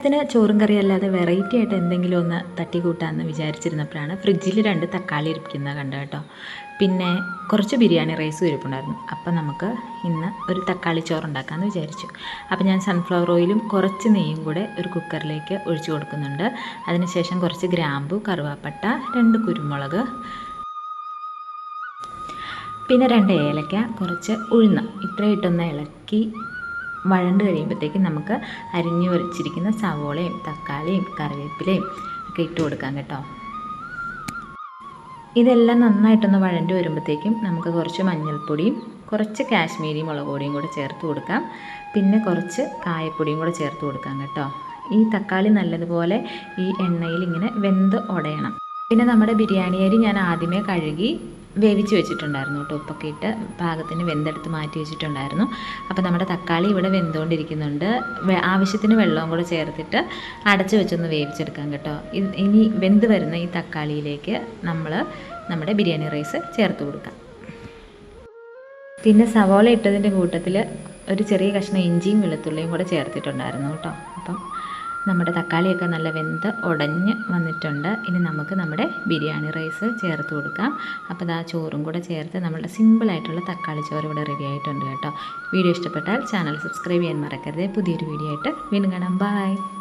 ഇതിന് ചോറും കറി അല്ലാതെ വെറൈറ്റി ആയിട്ട് എന്തെങ്കിലും ഒന്ന് തട്ടിക്കൂട്ടാമെന്ന് വിചാരിച്ചിരുന്നപ്പോഴാണ് ഫ്രിഡ്ജിൽ രണ്ട് തക്കാളി ഇരിക്കുന്നത് കണ്ടത് കേട്ടോ. പിന്നെ കുറച്ച് ബിരിയാണി റൈസും ഇരിപ്പുണ്ടായിരുന്നു. അപ്പം നമുക്ക് ഇന്ന് ഒരു തക്കാളി ചോറ് ഉണ്ടാക്കാമെന്ന് വിചാരിച്ചു. അപ്പം ഞാൻ സൺഫ്ലവർ ഓയിലും കുറച്ച് നെയ്യും കൂടെ ഒരു കുക്കറിലേക്ക് ഒഴിച്ചു കൊടുക്കുന്നുണ്ട്. അതിനുശേഷം കുറച്ച് ഗ്രാമ്പു കറുവാപ്പട്ട രണ്ട് കുരുമുളക് പിന്നെ രണ്ട് ഏലക്ക കുറച്ച് ഉഴുന്ന്. ഇത്രയിട്ടൊന്ന് ഇളക്കി വഴണ്ട് കഴിയുമ്പോഴത്തേക്കും നമുക്ക് അരിഞ്ഞു വരച്ചിരിക്കുന്ന സവോളയും തക്കാളിയും കറിവേപ്പിലയും ഒക്കെ ഇട്ട് കൊടുക്കാം കേട്ടോ. ഇതെല്ലാം നന്നായിട്ടൊന്ന് വഴണ്ട് വരുമ്പോഴത്തേക്കും നമുക്ക് കുറച്ച് മഞ്ഞൾപ്പൊടിയും കുറച്ച് കാശ്മീരി മുളക് പൊടിയും കൂടെ ചേർത്ത് കൊടുക്കാം. പിന്നെ കുറച്ച് കായപ്പൊടിയും കൂടെ ചേർത്ത് കൊടുക്കാം കേട്ടോ. ഈ തക്കാളി നല്ലതുപോലെ ഈ എണ്ണയിൽ ഇങ്ങനെ വെന്ത് ഉടയണം പിന്നെ നമ്മുടെ ബിരിയാണി അരി ഞാൻ ആദ്യമേ കഴുകി വേവിച്ച് വെച്ചിട്ടുണ്ടായിരുന്നു കേട്ടോ. ഉപ്പൊക്കെ ഇട്ട് പാകത്തിന് വെന്തെടുത്ത് മാറ്റി വെച്ചിട്ടുണ്ടായിരുന്നു. അപ്പോൾ നമ്മുടെ തക്കാളി ഇവിടെ വെന്തുകൊണ്ടിരിക്കുന്നുണ്ട്. ആവശ്യത്തിന് വെള്ളവും കൂടെ ചേർത്തിട്ട് അടച്ചു വെച്ചൊന്ന് വേവിച്ചെടുക്കാം കേട്ടോ. ഇനി വെന്ത് വരുന്ന ഈ തക്കാളിയിലേക്ക് നമ്മൾ നമ്മുടെ ബിരിയാണി റൈസ് ചേർത്ത് കൊടുക്കാം. പിന്നെ സവോള ഇട്ടതിന്റെ കൂട്ടത്തിൽ ഒരു ചെറിയ കഷ്ണം ഇഞ്ചിയും വെളുത്തുള്ളിയും കൂടെ ചേർത്തിട്ടുണ്ടായിരുന്നു കേട്ടോ. അപ്പം നമ്മുടെ തക്കാളിയൊക്കെ നല്ല വെന്ത് ഉടഞ്ഞ് വന്നിട്ടുണ്ട്. ഇനി നമുക്ക് നമ്മുടെ ബിരിയാണി റൈസ് ചേർത്ത് കൊടുക്കാം. അപ്പോൾ ഇതാ ചോറും കൂടെ ചേർത്ത് നമ്മളുടെ സിമ്പിളായിട്ടുള്ള തക്കാളി ചോറ് ഇവിടെ റെഡി ആയിട്ടുണ്ട് കേട്ടോ. വീഡിയോ ഇഷ്ടപ്പെട്ടാൽ ചാനൽ സബ്സ്ക്രൈബ് ചെയ്യാൻ മറക്കരുത്. പുതിയൊരു വീഡിയോ ആയിട്ട് വീണ്ടും കാണാം. ബൈ